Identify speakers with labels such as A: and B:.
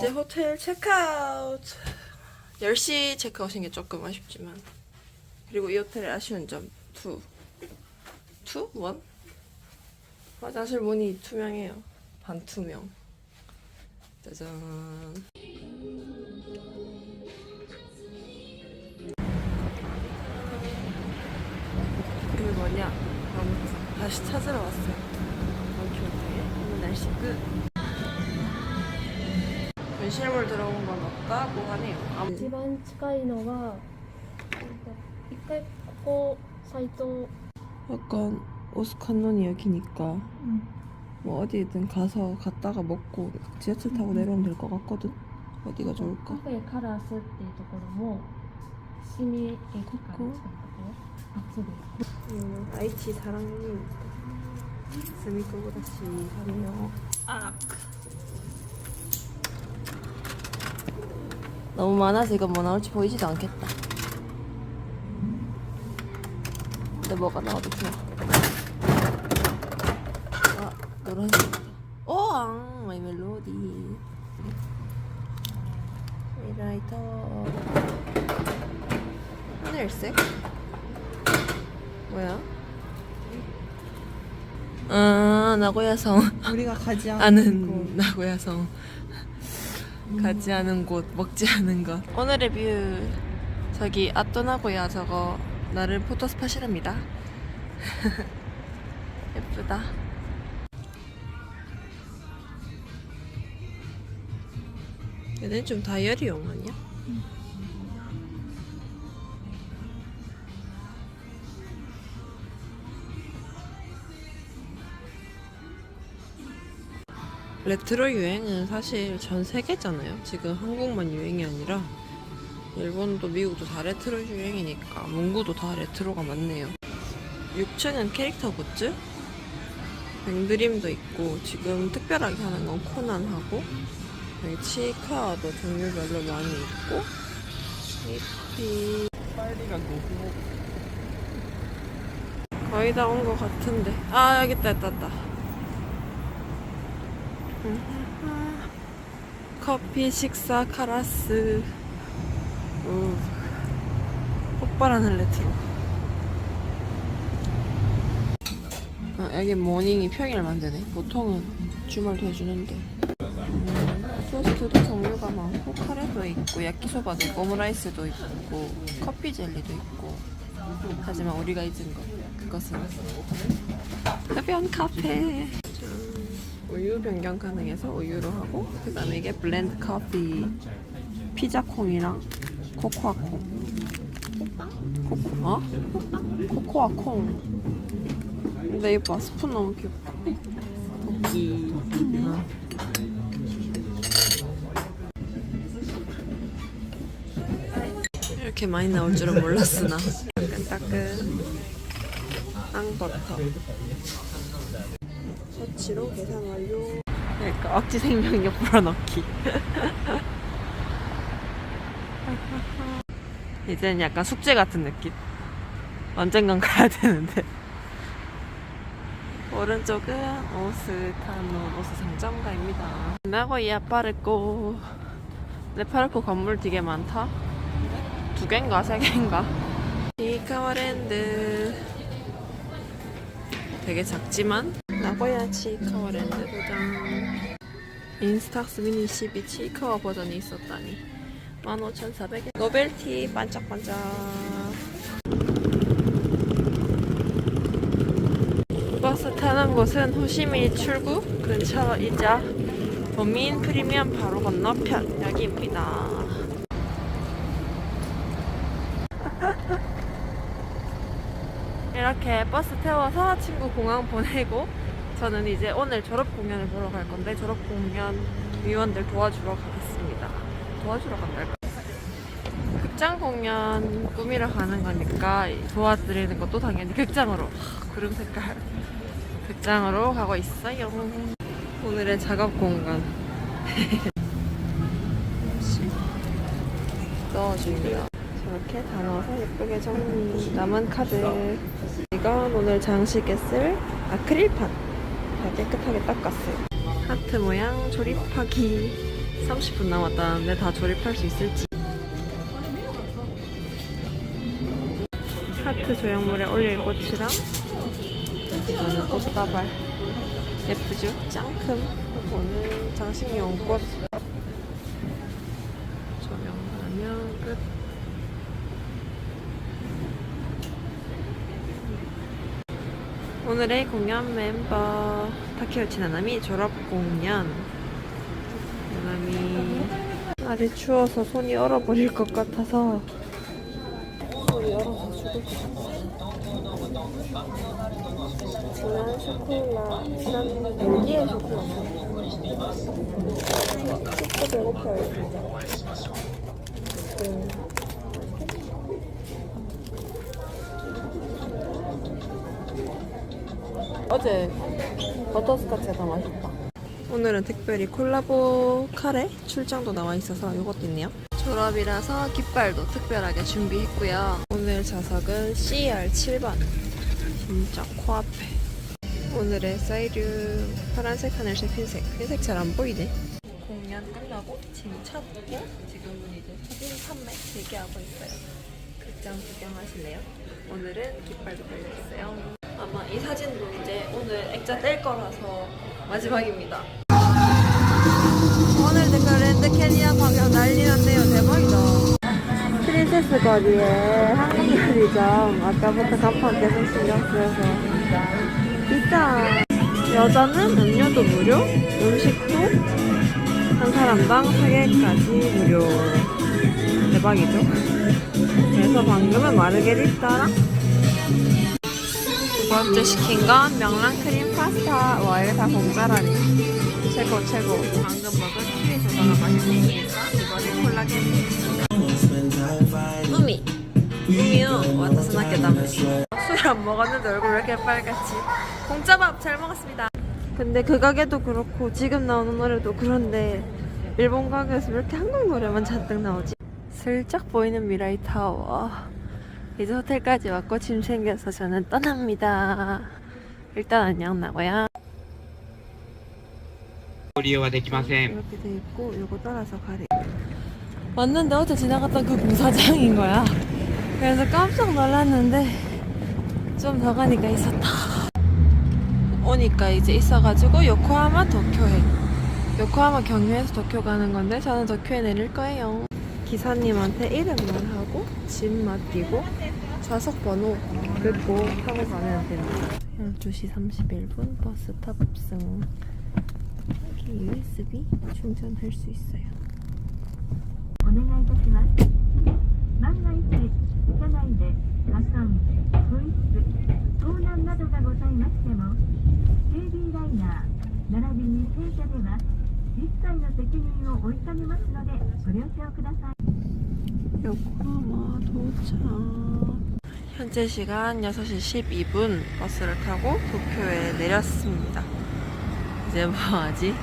A: 이제 호텔 체크아웃. 10시 체크아웃인 게 조금 아쉽지만. 그리고 이 호텔의 아쉬운 점 2. 2? 1? 화장실 문이 투명해요. 반투명. 짜잔. 이게 뭐냐? 다시 찾으러 왔어요. 실물 들어온 건 없다고 하네요. 아무
B: 一番近いのが一回ここサイト
A: 약간 오스칸론이 여기니까 뭐 어디든 가서 갔다가 먹고 지하철 타고 내려오면 될 것 같거든. 어디가
B: カ
A: 좋을까?
B: フェカラスっていうところも伏見駅から近いところあそうです
A: 음, IT 사랑님 스미코보다시 하네요. 아. 너무 많아서 이건 뭐 나올지 보이지도 않겠다. 근데 뭐가 나와도 좋아. 아, 노란색. 오, 아, 마이 멜로디. 하이라이터. 하늘색? 뭐야? 아, 나고야성.
C: 우리가 가지 않은
A: 나고야성. 가지 않은 곳, 먹지 않은 것. 오늘의 뷰. 저기 아또나고야 저거 나를 포토 스팟이랍니다. 예쁘다. 얘는 좀 다이어리 용 아니야? 레트로 유행은 사실 전 세계잖아요. 지금 한국만 유행이 아니라 일본도 미국도 다 레트로 유행이니까 문구도 다 레트로가 많네요. 6층은 캐릭터 굿즈, 뱅드림도 있고 지금 특별하게 하는 건 코난하고 여기 치카도 종류별로 많이 있고 이피
C: 빨리가 너무
A: 거의 다 온 것 같은데 아 여기 있다 있다 있다 커피 식사 카라스. 우 폭발하는 레트로. 아, 여기 모닝이 평일만 되네. 보통은 주말도 해주는데. 음, 토스트도 종류가 많고 카레도 있고 야끼소바도 있고 오므라이스도 있고 커피 젤리도 있고. 하지만 우리가 잊은 것 그것은. 흡연 카페 우유 변경 가능해서 우유로 하고 그 다음에 이게 블렌드 커피 피자 콩이랑 코코아 콩 코코 어? 코코아 콩 근데 이봐 스푼 너무 귀엽다 토끼 어. 이렇게 많이 나올 줄은 몰랐으나 따끈따끈 앙버터 서치로 계산 완료. 그러니까 억지 생명력 불어넣기. 이제는 약간 숙제 같은 느낌. 언젠간 가야 되는데. 오른쪽은 오스타노 오스 상점가입니다. 나고야 파르코. 네 파르코 건물 되게 많다. 두 개인가 세 개인가? 치카와랜드. 되게 작지만 나고야 치카와 랜드 보장 인스탁스 미니 12 치카와 버전이 있었다니. 15,400엔 노벨티 반짝반짝. 버스 타는 곳은 호시미 출구 근처이자 도민 프리미엄 바로 건너편 여기입니다. 이렇게 버스 태워서 친구 공항 보내고 저는 이제 오늘 졸업 공연을 보러 갈 건데 졸업 공연 위원들 도와주러 가겠습니다. 도와주러 간달까? 극장 공연 꾸미러 가는 거니까 도와드리는 것도 당연히 극장으로 하, 구름 색깔 극장으로 가고 있어요. 오늘의 작업 공간 넣어줍니다. 다 넣어서 예쁘게 정리. 남은 카드. 이건 오늘 장식에 쓸 아크릴판. 다 깨끗하게 닦았어요. 하트 모양 조립하기. 30분 남았다는데 다 조립할 수 있을지. 하트 조형물에 올릴 꽃이랑 이거는 꽃다발 예쁘죠? 짱큼 이거는 장식용 꽃 조명하면 끝 오늘의 공연 멤버 타케우치 나나미 졸업 공연. 나나미 날이 추워서 손이 얼어버릴 것 같아서 손이 얼어서 죽을 것 같아 지난 쇼콜라 지난 벨기에 쇼콜라. 진짜 배고파요 진짜 어제 버터 스카치가 더 맛있다. 오늘은 특별히 콜라보 카레 출장도 나와 있어서 이것도 있네요. 졸업이라서 깃발도 특별하게 준비했고요. 오늘 좌석은 CR 7번. 진짜 코앞에. 오늘의 사이드 파란색, 하늘색, 흰색. 흰색 잘 안 보이네. 공연 끝나고 짐 찾고 지금은 이제 사진 판매 대기하고 있어요. 극장 구경하실래요? 오늘은 깃발도 걸려있어요. 아마 이 사진도 이제 오늘 액자 뗄 거라서 마지막입니다. 오늘 그 랜드 캐니아 광경 난리 났네요. 대박이다. 프린세스 거리에 한국 요리점 아까부터 간판 계속 신경 쓰여서 비싸. 여자는 음료도 무료, 음식도 한 사람당 3개까지 무료. 대박이죠? 그래서 방금은 마르게리따랑 두 번째 시킨 건 명란 크림 파스타. 와, 이거 다 공짜라니. 최고, 최고. 방금 먹은 키위 소다가 맛있으니까 이번엔 콜라겐. 우미. 우미요. 와타스 나게다메. 술안 먹었는데 얼굴 왜 이렇게 빨갛지? 공짜밥 잘 먹었습니다. 근데 그 가게도 그렇고 지금 나오는 노래도 그런데 일본 가게에서 왜 이렇게 한국 노래만 잔뜩 나오지? 슬쩍 보이는 미라이 타워. 이제 호텔까지 왔고 짐 챙겨서 저는 떠납니다. 일단 안녕 나고요. 이렇게 돼 있고 이거 따라서 가래. 왔는데 어제 지나갔던 그 공사장인 거야. 그래서 깜짝 놀랐는데 좀 더 가니까 있었다. 오니까 이제 있어가지고 요코하마 도쿄행. 요코하마 경유해서 도쿄 가는 건데 저는 도쿄에 내릴 거예요. 기사님한테 이름만 하고 집 맡기고 좌석 번호 긁고 타고 가면 됩니다. 12시 31분 버스 탑승. 여기 USB 충전할 수 있어요.
D: 오늘
A: 날도 지만 도착. 현재 시간 6시 12분 버스를 타고 도쿄에 내렸습니다. 이제 뭐 하지?